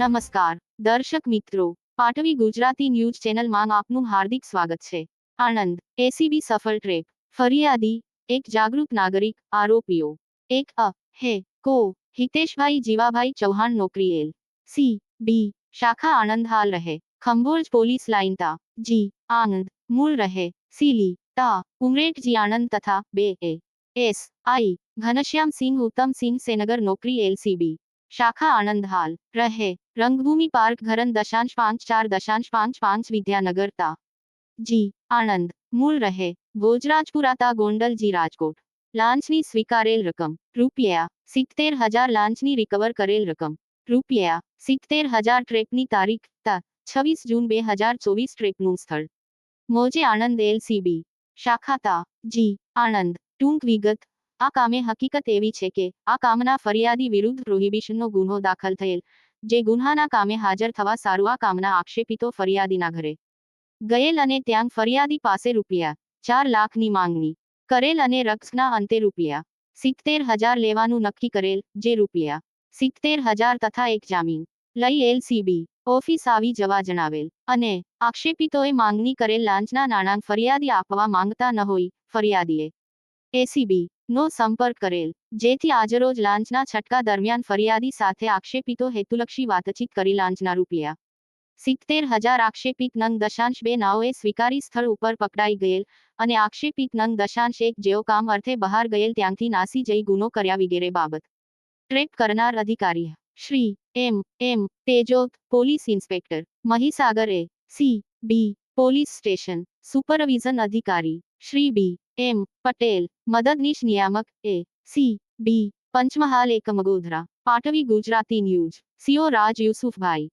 नमस्कार दर्शक मित्रों पाटवी गुजराती न्यूज़ चैनल માં આપનું હાર્દિક સ્વાગત છે આનંદ એસીબી સફર ટ્રેપ ફરિયાદ એક જાગૃત નાગરિક આરોપીઓ એક અ હે કો હિતેશભાઈ જીવાભાઈ ચૌહાણ નોકરી એલસીબી शाखा આનંદ હાલ રહે ખંભાળ પોલીસ લાઈન તા જી આનંદ મૂળ રહે સીલી તા ઉમરેટજી આનંદ તથા બે એ એસ આઈ ઘનશ્યામ સિંહ ઉત્તમ સિંહ સેનગર નોકરી એલસીબી शाखा आनंद हाल रहे रंगभूमि पार्क घरन दशांश पांच चार दशांश पांच पांच विद्यानगर ता जी आनंद मूल रहे भोजराजपुरा ता गोंडल जी राजकोट लांचनी स्वीकारेल रकम रुपया सितर हजार लांचनी रिकवर करेल रकम रुपया सितर हजार ट्रेपनी तारीख ता छवीस जून बे हजार चौबीस ट्रेपनु स्थल मोजे आनंद एल सी बी शाखा ता जी आनंद टूंक विगत આ કામે હકીકત એવી છે કે આ કામના ફરિયાદી વિરુદ્ધ પ્રોહિબિશનનો ગુનો દાખલ થયેલ જે ગુન્હાના કામે હાજર થવા સારું આ કામના આક્ષેપિતો ફરિયાદીના ઘરે ગયેલ અને ત્યાં ફરિયાદી પાસે રૂપિયા ચાર લાખની માંગણી કરેલ અને રક્સના અંતે રૂપિયા સિત્તેર હજાર લેવાનું નક્કી કરેલ જે રૂપિયા સિત્તેર હજાર તથા એક જામીન લઈ એલસીબી ઓફિસ આવી જવા જણાવેલ અને આક્ષેપિતોએ માંગણી કરેલ લાંચના નાણાં ફરિયાદી આપવા માંગતા ન હોય ફરિયાદીએ એસીબી નો સંપર્ક કરેલ જેથી આજરોજ લાંચના છટકા દરમિયાન ફરિયાદી સાથે આક્ષેપિતો હેતુલક્ષી વાતચીત કરી લાંચના રૂપિયા સિત્તેર હજાર આક્ષેપિત નંગ દશાંશ બે નાઓએ સ્વીકારી સ્થળ ઉપર પકડાઈ ગયેલ અને આક્ષેપિત નંગ દશાંશ એક જેઓ કામ અર્થે બહાર ગયેલ ત્યાંથી નાસી જઈ ગુનો કર્યા વગેરે બાબત ટ્રેપ કરનાર અધિકારી Shri M M Tejot police inspector Mahisagar A C B police station supervision અધિકારી श्री बी एम पटेल मददनीश नियामक ए सी बी पंचमहाल एक मगोधरा पाटवी गुजराती न्यूज सीओ राज यूसुफ भाई